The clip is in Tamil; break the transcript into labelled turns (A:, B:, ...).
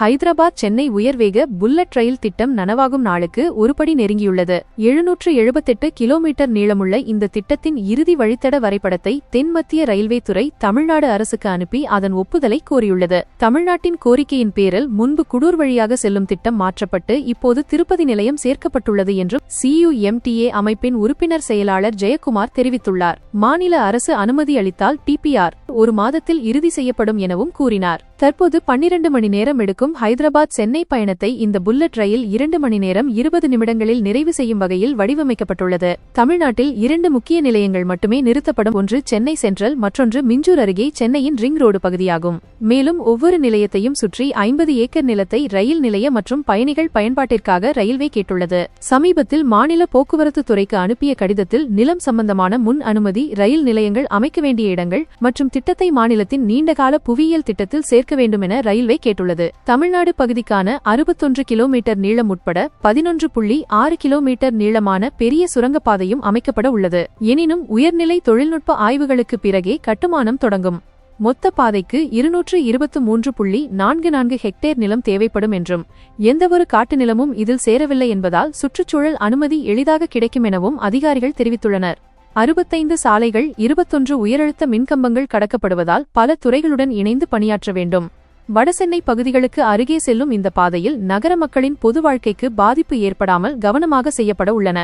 A: ஹைதராபாத் சென்னை உயர்வேக புல்லட் ரயில் திட்டம் நனவாகும் நாளுக்கு ஒருபடி நெருங்கியுள்ளது. எழுநூற்று எழுபத்தெட்டு கிலோமீட்டர் நீளமுள்ள இந்த திட்டத்தின் இறுதி வழித்தட வரைபடத்தை தென்மத்திய ரயில்வே துறை தமிழ்நாடு அரசுக்கு அனுப்பி அதன் ஒப்புதலை கோரியுள்ளது. தமிழ்நாட்டின் கோரிக்கையின் பேரில் முன்பு குடூர் வழியாக செல்லும் திட்டம் மாற்றப்பட்டு இப்போது திருப்பதி நிலையம் சேர்க்கப்பட்டுள்ளது என்றும் சியுஎம்டிஏ அமைப்பின் உறுப்பினர் செயலாளர் ஜெயக்குமார் தெரிவித்துள்ளார். மாநில அரசு அனுமதி அளித்தால் டிபிஆர் ஒரு மாதத்தில் இறுதி செய்யப்படும் எனவும் கூறினார். தற்போது பன்னிரண்டு மணி நேரம் எடுக்கும் ஹைதராபாத் சென்னை பயணத்தை இந்த புல்லட் ரயில் இரண்டு மணி நேரம் இருபது நிமிடங்களில் நிறைவு செய்யும் வகையில் வடிவமைக்கப்பட்டுள்ளது. தமிழ்நாட்டில் இரண்டு முக்கிய நிலையங்கள் மட்டுமே நிறுத்தப்படும் ஒன்று சென்னை சென்ட்ரல் மற்றொன்று மிஞ்சூர் அருகே சென்னையின் ரிங் ரோடு பகுதியாகும். மேலும் ஒவ்வொரு நிலையத்தையும் சுற்றி ஐம்பது ஏக்கர் நிலத்தை ரயில் நிலைய மற்றும் பயணிகள் பயன்பாட்டிற்காக ரயில்வே கேட்டுள்ளது. சமீபத்தில் மாநில போக்குவரத்து துறைக்கு அனுப்பிய கடிதத்தில் நிலம் சம்பந்தமான முன் அனுமதி ரயில் நிலையங்கள் அமைக்க வேண்டிய இடங்கள் மற்றும் திட்டத்தை மாநிலத்தின் நீண்டகால புவியியல் திட்டத்தில் சேர்க்க வேண்டுமென ரயில்வே கேட்டுள்ளது. தமிழ்நாடு பகுதிக்கான அறுபத்தொன்று கிலோமீட்டர் நீளம் உட்பட பதினொன்று புள்ளி ஆறு கிலோமீட்டர் நீளமான பெரிய சுரங்கப்பாதையும் அமைக்கப்பட உள்ளது. எனினும் உயர்நிலை தொழில்நுட்ப ஆய்வுகளுக்கு பிறகே கட்டுமானம் தொடங்கும். மொத்த பாதைக்கு இருநூற்று இருபத்து மூன்று புள்ளி நான்கு நான்கு ஹெக்டேர் நிலம் தேவைப்படும் என்றும் எந்தவொரு காட்டு நிலமும் இதில் சேரவில்லை என்பதால் சுற்றுச்சூழல் அனுமதி எளிதாக கிடைக்கும் எனவும் அதிகாரிகள் தெரிவித்துள்ளனர். அறுபத்தைந்து சாலைகள் இருபத்தொன்று உயரழுத்த மின்கம்பங்கள் கடக்கப்படுவதால் பல துறைகளுடன் இணைந்து பணியாற்ற வேண்டும். வடசென்னை பகுதிகளுக்கு அருகே செல்லும் இந்த பாதையில் நகர மக்களின் பொது வாழ்க்கைக்கு பாதிப்பு ஏற்படாமல் கவனமாக செய்யப்பட உள்ளன.